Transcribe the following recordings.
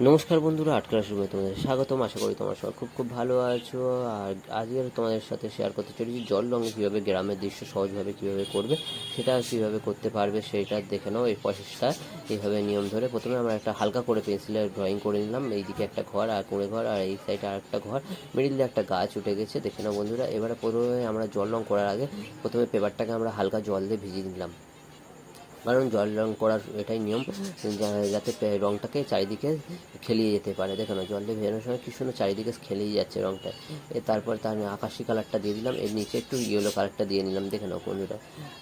নমস্কার বন্ধুরা আট ক্লাস রুমে তোমাদের। স্বাগতম, আশা করি তোমার সবাই খুব খুব ভালো আছো। আর আজকে তোমাদের সাথে শেয়ার করতে চলেছি জল রঙে কীভাবে গ্রামের দৃশ্য সহজভাবে কীভাবে করবে সেটা কীভাবে করতে পারবে, সেটা দেখে নাও এই প্রসেসটা এইভাবে নিয়ম ধরে প্রথমে আমরা একটা হালকা করে পেন্সিলের ড্রয়িং করে নিলাম। এইদিকে একটা ঘর, আর করে ঘর, আর এই সাইডে আর একটা ঘর। মিডিল একটা গাছ উঠে গেছে, দেখে নাও বন্ধুরা। এবারে প্রথমে আমরা জল রঙ করার আগে প্রথমে পেপারটাকে আমরা হালকা জল দিয়ে ভিজিয়ে নিলাম। কারণ জল রং করার এটাই নিয়ম যাতে রংটাকে চারিদিকে খেলিয়ে যেতে পারে। দেখো না, জল দিয়ে ভেজানোর সময় কি সুন্দর চারিদিকে খেলিয়ে যাচ্ছে রংটা। তারপর তার আকাশি কালারটা দিয়ে দিলাম, এর নিচে একটু ইয়েলো কালারটা দিয়ে নিলাম। দেখে নাও বন্ধুরা,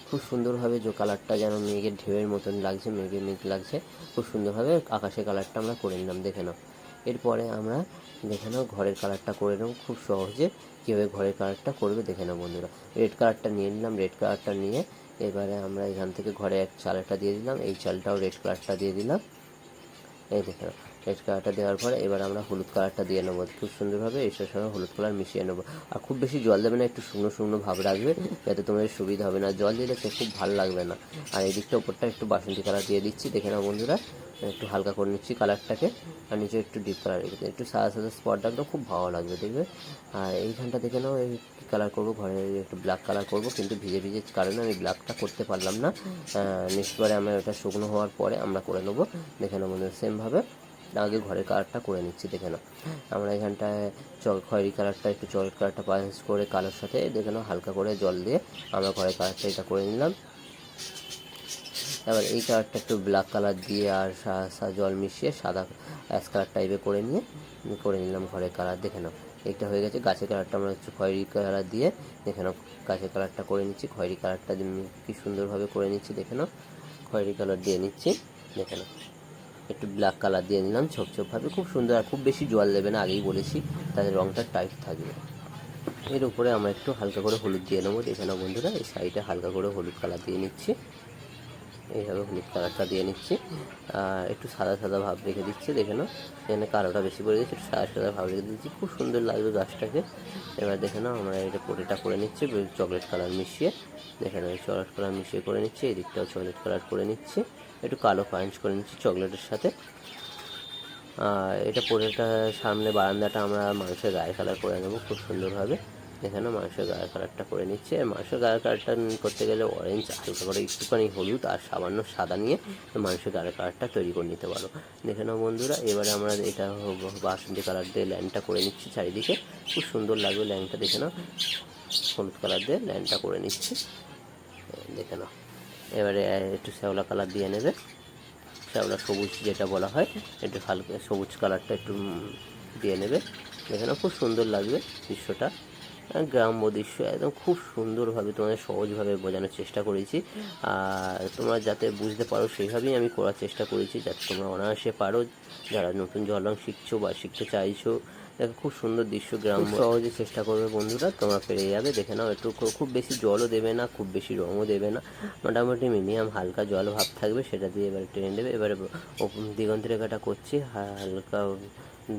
খুব সুন্দরভাবে যে কালারটা যেন মেঘের ঢেউয়ের মতন লাগছে, মেঘে মেঘ লাগছে, খুব সুন্দরভাবে আকাশের কালারটা আমরা করে নিলাম। দেখে নাও, এরপরে আমরা দেখে নাও ঘরের কালারটা করে নেব খুব সহজে। কীভাবে ঘরের কালারটা করবে দেখে নাও বন্ধুরা। রেড কালারটা নিয়ে নিলাম রেড কালারটা নিয়ে এবারে আমরা এখান থেকে ঘরে এক চালটা দিয়ে দিলাম, এই চালটাও রেড কালারটা দিয়ে দিলাম। এই দেখে রেড কালারটা দেওয়ার পরে এবার আমরা হলুদ কালারটা দিয়ে নেব। খুব সুন্দরভাবে এটার সঙ্গে হলুদ কালার মিশিয়ে নেব। আর খুব বেশি জল দেবে না, একটু শুকনো শুকনো ভাব রাখবে, যাতে তোমাদের সুবিধা হবে না। জল দিলে খুব ভালো লাগবে না। আর এই দিকটা ওপরটা একটু বাসন্তী কালার দিয়ে দিচ্ছি। দেখে নাও বন্ধুরা, একটু হালকা করে নিচ্ছি কালারটাকে আর নিচে একটু ডিপ কালার একটু সাদা সাদা স্পট রাখলে খুব ভালো লাগবে, দেখবে? আর এইখানটা দেখে নাও, এই কালার করব? ঘরে একটু ব্ল্যাক কালার করব, কিন্তু ভিজে ভিজে কারণে আমি ব্ল্যাকটা করতে পারলাম না। নেক্সট বারে আমরা ওটা শুকনো হওয়ার পরে আমরা করে নেব। দেখে নেব সেমভাবে আগে ঘরের কালারটা করে নিচ্ছি, দেখে নাও। আমরা এখানটায় চক খয়েরি কালারটা একটু চকলেট কালারটা পাঞ্চ করে কালোর সাথে দেখে নাও, হালকা করে জল দিয়ে আমরা ঘরের কালারটা এটা করে নিলাম। এবার এই কালারটা একটু ব্ল্যাক কালার দিয়ে আর জল মিশিয়ে সাদা অ্যাশ কালার টাইপের করে নিয়ে করে নিলাম ঘরের কালার দেখে নাও। এইটা হয়ে গেছে, গাছের কালারটা আমরা হচ্ছে খয়েরি কালার দিয়ে দেখে নাও, গাছের কালারটা করে নিচ্ছি, খয়েরি কালারটা কি সুন্দরভাবে করে নিচ্ছি, দেখে নাও। খয়েরি কালার দিয়ে নিচ্ছি, দেখে নাও। একটু ব্ল্যাক কালার দিয়ে নিলাম, ছোপ ছোপভাবে খুব সুন্দর আর খুব বেশি জল দেবে না, আগেই বলেছি, তাদের রঙটা টাইট থাকবে। এর উপরে আমরা একটু হালকা করে হলুদ দিয়ে নেব, দেখে নাও বন্ধুরা, এই সাইডে হালকা করে হলুদ কালার দিয়ে নিচ্ছি। এইভাবে হলুদ কালারটা দিয়ে নিচ্ছি। আর একটু সাদা সাদা ভাব রেখে দিচ্ছি, দেখে নাও। এখানে কালোটা বেশি করে দিচ্ছি একটু সাদা সাদা ভাব রেখে দিচ্ছি। খুব সুন্দর লাগবে গাছটাকে। এবার দেখে নাও, আমরা এটা পোটেটা করে নিচ্ছি চকলেট কালার মিশিয়ে। দেখে নাও চকলেট কালার মিশিয়ে করে নিচ্ছি, এই দিকটাও চকলেট কালার করে নিচ্ছি। একটু কালো পাঞ্চ করে নিচ্ছি চকলেটের সাথে। আর এটা পোটেটা সামনে বারান্দাটা আমরা মানুষের গায়ে কালার করে নেব খুব সুন্দরভাবে। এখানে মানুষের গায়ের কালারটা করে নিচ্ছে। মানুষের গায়ের কালারটা করতে গেলে অরেঞ্জ হালকা করে একটুখানি হলুদ আর সামান্য সাদা নিয়ে মানুষের গায়ের কালারটা তৈরি করে নিতে পারো। দেখে নাও বন্ধুরা, এবারে আমরা এটা বাসন্তী কালার দিয়ে ল্যান্ডটা করে নিচ্ছি চারিদিকে। খুব সুন্দর লাগবে ল্যান্ডটা দেখে নাও। হলুদ কালার দিয়ে ল্যান্ডটা করে নিচ্ছি। দেখে নাও। এবারে একটু শ্যাওলা কালার দিয়ে নেবে। শ্যাওলা সবুজ যেটা বলা হয়, একটু হালকা সবুজ কালারটা একটু দিয়ে নেবে। দেখে নাও, খুব সুন্দর লাগবে দৃশ্যটা। গ্রাম্য দৃশ্য একদম খুব সুন্দরভাবে তোমাদের সহজভাবে বোঝানোর চেষ্টা করেছি। আর তোমরা যাতে বুঝতে পারো সেইভাবেই আমি করার চেষ্টা করেছি যাতে তোমরা অনায়াসে পারো। যারা নতুন জল রং শিখছো বা শিখতে চাইছো দেখো খুব সুন্দর দৃশ্য গ্রাম সহজে চেষ্টা করবে বন্ধুরা তোমরা পেরে যাবে। দেখে নাও একটু খুব বেশি জলও দেবে না খুব বেশি রঙও দেবে না। মোটামুটি মিনিমাম হালকা জল ভাব থাকবে সেটা দিয়ে এবারে টেনে দেবে। এবারে দিগন্ত রেখাটা করছি হালকা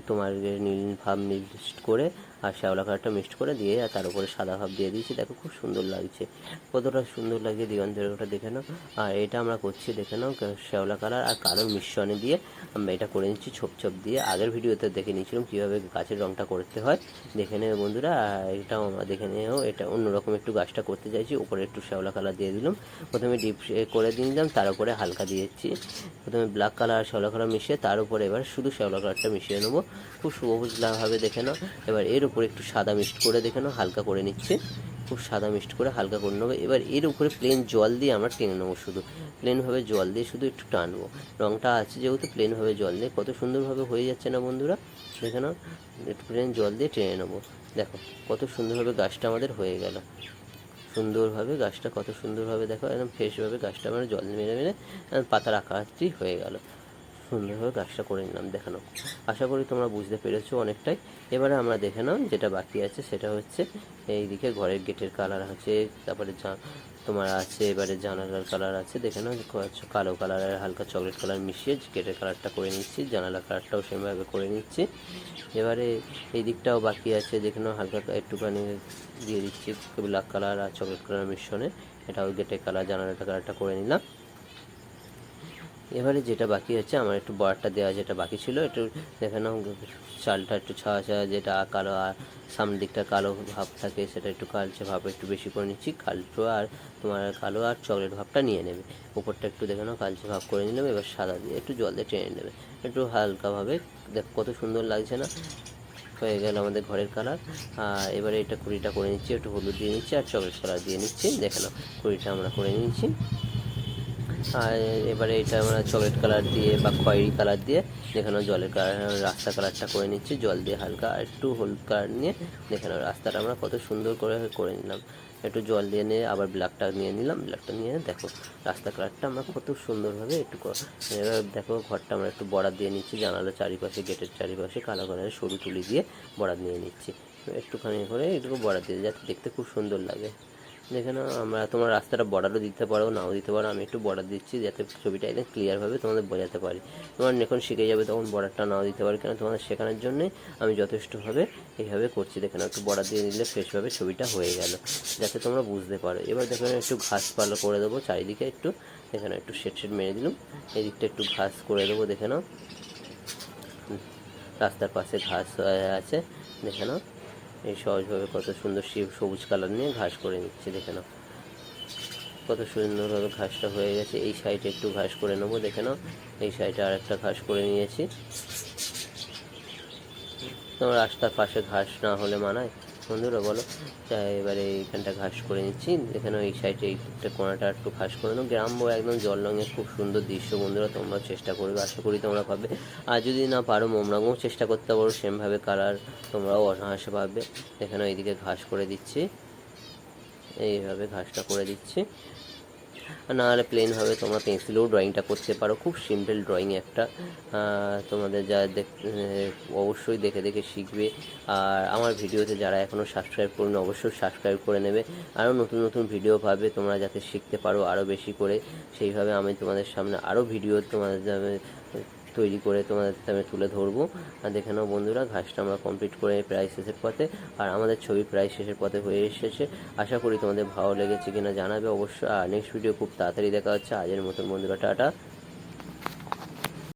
তোমার নীল ভাব মিক্সড করে আর শ্যাওলা কালারটা মিক্সড করে দিয়ে আর তার উপরে সাদা ভাব দিয়ে দিয়েছি। দেখো খুব সুন্দর লাগছে। কতটা সুন্দর লাগে রেখাটা দেখে নাও। আর এটা আমরা করছি, দেখে নাও শ্যাওলা কালার আর কালোর মিশ্রণে দিয়ে আমরা এটা করে নিচ্ছি ছোপ ছোপ দিয়ে। আগের ভিডিওতে দেখে নিয়েছিলাম কীভাবে গাছের রঙটা করতে হয়। দেখে নেবে বন্ধুরা, আর এটাও আমরা দেখে নেও, এটা অন্যরকম একটু গাছটা করতে চাইছি। উপরে একটু শ্যাওলা কালার দিয়ে দিলাম। প্রথমে ডিপ করে দিলাম তার উপরে হালকা দিয়েছি। প্রথমে ব্ল্যাক কালার আর শ্যাওলা কালার মিশিয়ে তার উপরে এবার শুধু শ্যাওলা কালারটা মিশিয়ে নেব। খুব সবুজভাবে দেখে নাও। এবার এর উপরে একটু সাদা মিক্সড করে দেখে হালকা করে নিচ্ছে। খুব সাদা মিক্সড করে হালকা করে নেব। এবার এর উপরে প্লেন জল দিয়ে আমরা টেনে নেব শুধু। প্লেনভাবে জল দিয়ে শুধু একটু টানবো। রঙটা আছে যেহেতু প্লেনভাবে জল দিয়ে। কত সুন্দরভাবে হয়ে যাচ্ছে না বন্ধুরা? দেখে একটু প্লেন জল দিয়ে টেনে নেব। দেখো, কত সুন্দরভাবে গাছটা আমাদের হয়ে গেল। সুন্দরভাবে গাছটা কত সুন্দরভাবে দেখো, একদম ফ্রেশভাবে গাছটা আমরা জল মেরে মেরে পাতার আকারটি হয়ে গেল। সুন্দরভাবে গাছটা করে নিলাম, দেখানো। আশা করি তোমরা বুঝতে পেরেছ অনেকটাই। এবারে আমরা দেখে নাও যেটা বাকি আছে, সেটা হচ্ছে এইদিকে ঘরের গেটের কালার আছে, তারপরে তোমার আছে, এবারে জানালার কালার আছে। দেখে নাও কালো কালারের হালকা চকলেট কালার মিশিয়ে গেটের কালারটা করে নিচ্ছি জানালা কালারটাও সেমভাবে করে নিচ্ছি। এবারে এই দিকটাও বাকি আছে, দেখে নাও হালকা একটুখানি দিয়ে দিচ্ছি ব্ল্যাক কালার আর চকলেট কালার মিশ্রণে। এটাও গেটের কালার জানালাটা কালারটা করে নিলাম। এবারে যেটা বাকি হচ্ছে আমার একটু বর্ডারটা দেওয়া যেটা বাকি ছিল, একটু দেখে নাও, চালটা একটু ছাওয়া ছাওয়া যেটা কালো, আর সামনের দিকটা কালো ভাব থাকে, সেটা একটু কালচে ভাব একটু বেশি করে নিচ্ছি, কালচে আর তোমার কালো আর চকলেট ভাবটা নিয়ে নেবে। উপরটা একটু দেখে নাও, কালচে ভাব করে নিলাম এবার সাদা দিয়ে একটু জল দিয়ে টেনে নেবে। একটু হালকাভাবে দেখ কত সুন্দর লাগছে না? হয়ে গেল আমাদের ঘরের কালার। আর এবারে এটা কুড়িটা করে নিচ্ছি, একটু হলুদ দিয়ে নিচ্ছি, আর চকলেট কালার দিয়ে নিচ্ছি, দেখে নাও, কুড়িটা আমরা করে নিচ্ছি আর এবারে এটা আমরা চকলেট কালার দিয়ে বা খয়েরি কালার দিয়ে যেখানে জলের কালার, রাস্তা কালারটা করে নিচ্ছি। জল দিয়ে হালকা আর একটু হলুদ কালার নিয়ে যেখানে রাস্তাটা আমরা কত সুন্দর করে করে নিলাম। একটু জল দিয়ে নিয়ে আবার ব্ল্যাকটা নিয়ে নিলাম। ব্ল্যাকটা নিয়ে দেখো, রাস্তা কালারটা আমরা কত সুন্দরভাবে একটু এবার দেখো, ঘরটা আমরা একটু বর্ডার দিয়ে নিচ্ছি। জানালার চারিপাশে, গেটের চারিপাশে কালো কালারের সরু তুলি দিয়ে বর্ডার নিয়ে নিচ্ছি। একটুখানি করে একটু বর্ডার দিয়ে যাতে দেখতে খুব সুন্দর লাগে। দেখে নাও, আমরা তোমার রাস্তাটা বর্ডারও দিতে পারো, নাও দিতে পারো। আমি একটু বর্ডার দিচ্ছি যাতে ছবিটা একদম ক্লিয়ারভাবে তোমাদের বোঝাতে পারি। তোমার যখন শিখে যাবে তখন বর্ডারটা নাও দিতে পারো, কেন তোমাদের শেখানোর জন্যে আমি যথেষ্টভাবে এইভাবে করছি। দেখে নাও, একটু বর্ডার দিয়ে দিলে ফ্রেশভাবে ছবিটা হয়ে গেল, যাতে তোমরা বুঝতে পারো। এবার দেখো একটু ঘাস পালো করে দেবো চারিদিকে একটু। দেখে নাও, একটু শেড শেড মেরে দিলাম। এই দিকটা একটু ঘাস করে দেবো, দেখে নাও। রাস্তার পাশে ঘাস আছে। দেখে নাও। এই সহজভাবে কত সুন্দর শিব সবুজ কালার নিয়ে ঘাস করে নিচ্ছে, দেখে নাও। কত সুন্দরভাবে ঘাসটা হয়ে গেছে। এই সাইডে একটু ঘাস করে নেব, দেখে নাও। এই সাইডে আর একটা ঘাস করে নিয়েছি। তোমার রাস্তার পাশে ঘাস না হলে মানায়? বন্ধুরা বলো। এবারে এইখানটা ঘাস করে নিচ্ছি। এখানে এই সাইডে এই কোনাটা একটু ঘাস করে নেব গ্রাম্য একদম জল রঙের খুব সুন্দর দৃশ্য বন্ধুরা তোমরা চেষ্টা করবে, আশা করি তোমরা পাবে। আর যদি না পারো মোম চেষ্টা করতে পারো, সেমভাবে কালার তোমরাও অনায়াসে পাবে। এখানে এইদিকে ঘাস করে দিচ্ছি। এইভাবে ঘাসটা করে দিচ্ছি। আর না হলে প্লেনভাবে তোমরা পেন্সিলেও ড্রয়িংটা করতে পারো। খুব সিম্পল ড্রয়িং একটা। তোমাদের যা অবশ্যই দেখে দেখে শিখবে। আর আমার ভিডিওতে যারা এখনও সাবস্ক্রাইব করুন, অবশ্যই সাবস্ক্রাইব করে নেবে। আরও নতুন নতুন ভিডিও পাবে, তোমরা যাতে শিখতে পারো আরও বেশি করে। সেইভাবে আমি তোমাদের সামনে আরও ভিডিও তোমাদের তৈরি করে তোমাদের সামনে তুলে ধরবো। আর দেখে নাও বন্ধুরা, ঘাসটা আমরা কমপ্লিট করে প্রায় শেষের পথে, আর আমাদের ছবি প্রায় শেষের পথে হয়ে এসেছে। আশা করি তোমাদের ভালো লেগেছে কিনা জানাবে অবশ্যই, আর নেক্সট ভিডিও খুব তাড়াতাড়ি দেখা হচ্ছে। আজের মতন বন্ধুরা, টাটা।